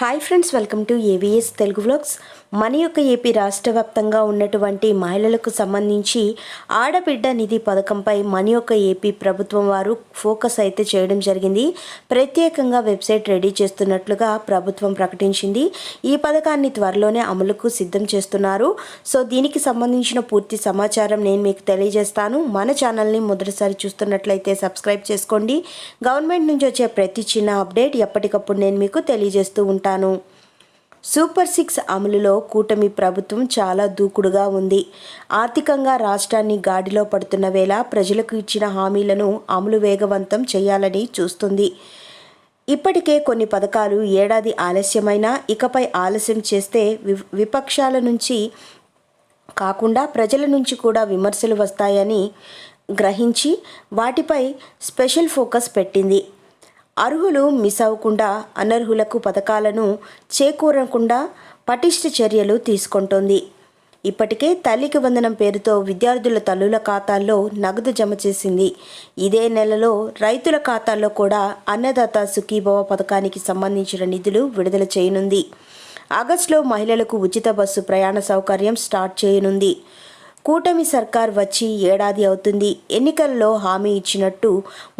Hi friends welcome to AVS Telugu vlogs మన యొక్క AP రాష్ట్ర వ్యాప్తంగా ఉన్నటువంటి మహిళలకు సంబంధించి ఆడబిడ్డ నిధి పథకంపై మన యొక్క ఏపీ ప్రభుత్వం వారు ఫోకస్ అయితే చేయడం జరిగింది. ప్రత్యేకంగా వెబ్సైట్ రెడీ చేస్తున్నట్లుగా ప్రభుత్వం ప్రకటించింది. ఈ పథకాన్ని త్వరలోనే అమలుకు సిద్ధం చేస్తున్నారు. సో దీనికి సంబంధించిన పూర్తి సమాచారం నేను మీకు తెలియజేస్తాను. మన ఛానల్ని మొదటిసారి చూస్తున్నట్లయితే సబ్స్క్రైబ్ చేసుకోండి. గవర్నమెంట్ నుంచి వచ్చే ప్రతి చిన్న అప్డేట్ ఎప్పటికప్పుడు నేను మీకు తెలియజేస్తూ ఉంటాను. సూపర్ సిక్స్ అమలులో కూటమి ప్రభుత్వం చాలా దూకుడుగా ఉంది. ఆర్థికంగా రాష్ట్రాన్ని గాడిలో పడుతున్న వేళ ప్రజలకు ఇచ్చిన హామీలను అమలు వేగవంతం చేయాలని చూస్తుంది. ఇప్పటికే కొన్ని పథకాలు ఏడాది ఆలస్యమైనా ఇకపై ఆలస్యం చేస్తే వి- విపక్షాల నుంచి కాకుండా ప్రజల నుంచి కూడా విమర్శలు వస్తాయని గ్రహించి వాటిపై స్పెషల్ ఫోకస్ పెట్టింది. అర్హులు మిస్ అవ్వకుండా అనర్హులకు పథకాలను చేకూరకుండా పటిష్ట చర్యలు తీసుకుంటోంది. ఇప్పటికే తల్లికి వందనం పేరుతో విద్యార్థుల తల్లుల ఖాతాల్లో నగదు జమ చేసింది. ఇదే నెలలో రైతుల ఖాతాల్లో కూడా అన్నదాత సుఖీభవ పథకానికి సంబంధించిన నిధులు విడుదల చేయనుంది. ఆగస్టులో మహిళలకు ఉచిత బస్సు ప్రయాణ సౌకర్యం స్టార్ట్ చేయనుంది. కూటమి సర్కార్ వచ్చి ఏడాది అవుతుంది. ఎన్నికల్లో హామీ ఇచ్చినట్టు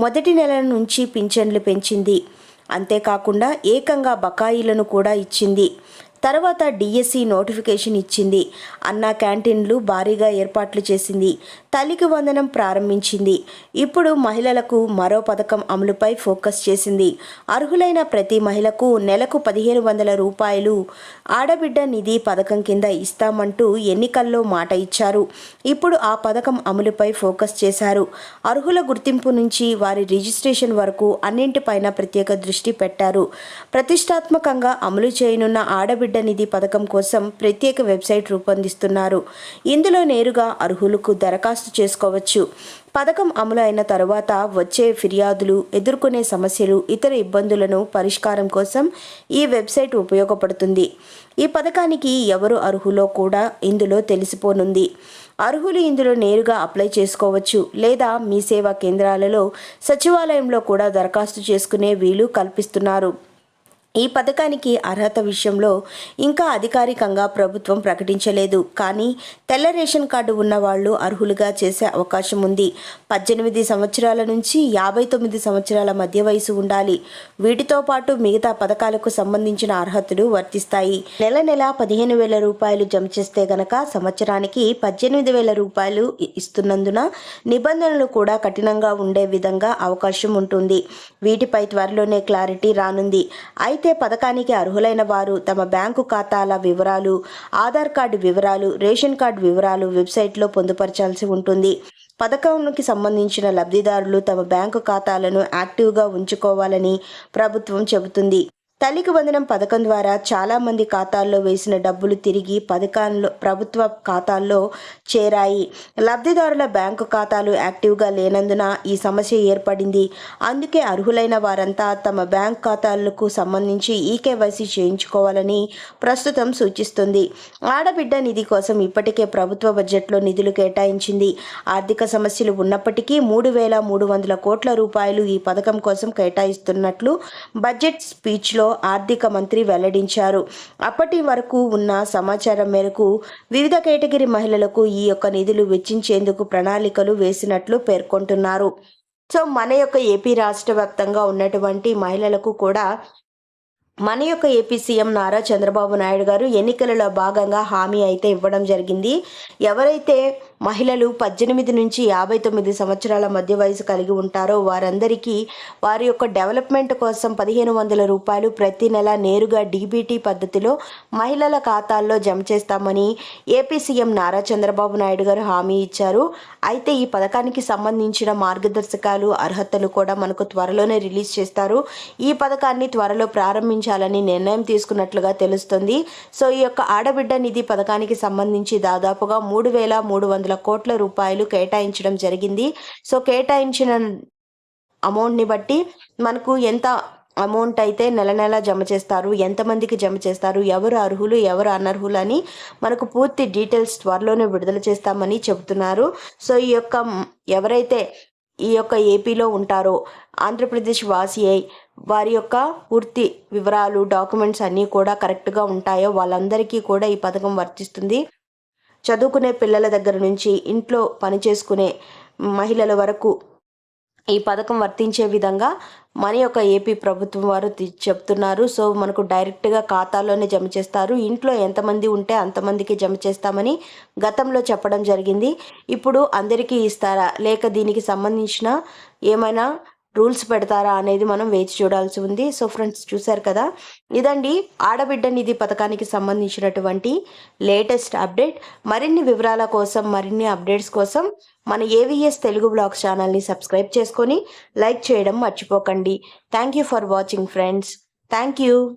మొదటి నెల నుంచి పింఛన్లు పెంచింది. అంతేకాకుండా ఏకంగా బకాయిలను కూడా ఇచ్చింది. తర్వాత డిఎస్సి నోటిఫికేషన్ ఇచ్చింది. అన్నా క్యాంటీన్లు భారీగా ఏర్పాట్లు చేసింది. తల్లికి వందనం ప్రారంభించింది. ఇప్పుడు మహిళలకు మరో పథకం అమలుపై ఫోకస్ చేసింది. అర్హులైన ప్రతి మహిళకు నెలకు పదిహేను వందల రూపాయలు ఆడబిడ్డ నిధి పథకం కింద ఇస్తామంటూ ఎన్నికల్లో మాట ఇచ్చారు. ఇప్పుడు ఆ పథకం అమలుపై ఫోకస్ చేశారు. అర్హుల గుర్తింపు నుంచి వారి రిజిస్ట్రేషన్ వరకు అన్నింటిపైన ప్రత్యేక దృష్టి పెట్టారు. ప్రతిష్టాత్మకంగా అమలు చేయనున్న ఆడబిడ్డ నిధి పథకం కోసం ప్రత్యేక వెబ్సైట్ రూపొందిస్తున్నారు. ఇందులో నేరుగా అర్హులకు దరఖాస్తు చేసుకోవచ్చు. పథకం అమలు అయిన తరువాత వచ్చే ఫిర్యాదులు ఎదుర్కొనే సమస్యలు ఇతర ఇబ్బందులను పరిష్కారం కోసం ఈ వెబ్సైట్ ఉపయోగపడుతుంది. ఈ పథకానికి ఎవరు అర్హులో కూడా ఇందులో తెలిసిపోనుంది. అర్హులు ఇందులో నేరుగా అప్లై చేసుకోవచ్చు లేదా మీ సేవా కేంద్రాలలో సచివాలయంలో కూడా దరఖాస్తు చేసుకునే వీలు కల్పిస్తున్నారు. ఈ పథకానికి అర్హత విషయంలో ఇంకా అధికారికంగా ప్రభుత్వం ప్రకటించలేదు. కానీ తెల్ల రేషన్ కార్డు ఉన్న వాళ్ళు అర్హులుగా చేసే అవకాశం ఉంది. పద్దెనిమిది సంవత్సరాల నుంచి యాభై తొమ్మిది సంవత్సరాల మధ్య వయసు ఉండాలి. వీటితో పాటు మిగతా పథకాలకు సంబంధించిన అర్హతలు వర్తిస్తాయి. నెల నెల పదిహేను వేల రూపాయలు జమ చేస్తే గనక సంవత్సరానికి పద్దెనిమిది వేల రూపాయలు ఇస్తున్నందున నిబంధనలు కూడా కఠినంగా ఉండే విధంగా అవకాశం ఉంటుంది. వీటిపై త్వరలోనే క్లారిటీ రానుంది. అయితే పథకానికి అర్హులైన వారు తమ బ్యాంకు ఖాతాల వివరాలు ఆధార్ కార్డు వివరాలు రేషన్ కార్డు వివరాలు వెబ్సైట్లో పొందుపరచాల్సి ఉంటుంది. పథకానికి సంబంధించిన లబ్ధిదారులు తమ బ్యాంకు ఖాతాలను యాక్టివ్గా ఉంచుకోవాలని ప్రభుత్వం చెబుతుంది. తల్లికి వందనం పథకం ద్వారా చాలా మంది ఖాతాల్లో వేసిన డబ్బులు తిరిగి పథకాల్లో ప్రభుత్వ ఖాతాల్లో చేరాయి. లబ్ధిదారుల బ్యాంకు ఖాతాలు యాక్టివ్గా లేనందున ఈ సమస్య ఏర్పడింది. అందుకే అర్హులైన వారంతా తమ బ్యాంక్ ఖాతాలకు సంబంధించి ఈకేవైసీ చేయించుకోవాలని ప్రస్తుతం సూచిస్తుంది. ఆడబిడ్డ నిధి కోసం ఇప్పటికే ప్రభుత్వ బడ్జెట్లో నిధులు కేటాయించింది. ఆర్థిక సమస్యలు ఉన్నప్పటికీ మూడు వేల మూడు వందల కోట్ల రూపాయలు ఈ పథకం కోసం కేటాయిస్తున్నట్లు బడ్జెట్ స్పీచ్లో ఆర్థిక మంత్రి వెల్లడించారు. అప్పటి వరకు ఉన్న సమాచారం మేరకు వివిధ కేటగిరీ మహిళలకు ఈ యొక్క నిధులు వెచ్చించేందుకు ప్రణాళికలు వేసినట్లు పేర్కొంటున్నారు. సో మన యొక్క ఏపీ రాష్ట్ర వ్యాప్తంగా ఉన్నటువంటి మహిళలకు కూడా మన యొక్క ఏపీ సీఎం నారా చంద్రబాబు నాయుడు గారు ఎన్నికలలో భాగంగా హామీ అయితే ఇవ్వడం జరిగింది. ఎవరైతే మహిళలు పద్దెనిమిది నుంచి యాభై తొమ్మిది సంవత్సరాల మధ్య వయసు కలిగి ఉంటారో వారందరికీ వారి యొక్క డెవలప్మెంట్ కోసం పదిహేను వందల రూపాయలు ప్రతి నెల నేరుగా డీబీటీ పద్ధతిలో మహిళల ఖాతాల్లో జమ చేస్తామని ఏపీ సీఎం నారా చంద్రబాబు నాయుడు గారు హామీ ఇచ్చారు. అయితే ఈ పథకానికి సంబంధించిన మార్గదర్శకాలు అర్హతలు కూడా మనకు త్వరలోనే రిలీజ్ చేస్తారు. ఈ పథకాన్ని త్వరలో ప్రారంభించాలని నిర్ణయం తీసుకున్నట్లుగా తెలుస్తుంది. సో ఈ యొక్క ఆడబిడ్డ నిధి పథకానికి సంబంధించి దాదాపుగా మూడు వేల మూడు వందల కోట్ల రూపాయలు కేటాయించడం జరిగింది. సో కేటాయించిన అమౌంట్ని బట్టి మనకు ఎంత అమౌంట్ అయితే నెల నెల జమ చేస్తారు ఎంతమందికి జమ చేస్తారు ఎవరు అర్హులు ఎవరు అనర్హులు అని మనకు పూర్తి డీటెయిల్స్ త్వరలోనే విడుదల చేస్తామని చెబుతున్నారు. సో ఈ యొక్క ఎవరైతే ఈ యొక్క ఏపీలో ఉంటారో ఆంధ్రప్రదేశ్ వాసి అయి వారి యొక్క పూర్తి వివరాలు డాక్యుమెంట్స్ అన్నీ కూడా కరెక్ట్గా ఉంటాయో వాళ్ళందరికీ కూడా ఈ పథకం వర్తిస్తుంది. చదువుకునే పిల్లల దగ్గర నుంచి ఇంట్లో పనిచేసుకునే మహిళల వరకు ఈ పథకం వర్తించే విధంగా మన యొక్క ఏపీ ప్రభుత్వం వారు చెప్తున్నారు. సో మనకు డైరెక్ట్గా ఖాతాలోనే జమ చేస్తారు. ఇంట్లో ఎంతమంది ఉంటే అంతమందికి జమ చేస్తామని గతంలో చెప్పడం జరిగింది. ఇప్పుడు అందరికీ ఇస్తారా? లేక దీనికి సంబంధించిన ఏమైనా రూల్స్ పెడతారా అనేది మనం వేచి చూడాల్సి ఉంది. సో ఫ్రెండ్స్ చూశారు కదా? ఇదండి ఆడబిడ్డ నిధి పథకానికి సంబంధించినటువంటి లేటెస్ట్ అప్డేట్. మరిన్ని వివరాల కోసం మరిన్ని అప్డేట్స్ కోసం మన ఏవిఎస్ తెలుగు బ్లాగ్స్ ఛానల్ని సబ్స్క్రైబ్ చేసుకొని లైక్ చేయడం మర్చిపోకండి. Thank you for watching friends. Thank you.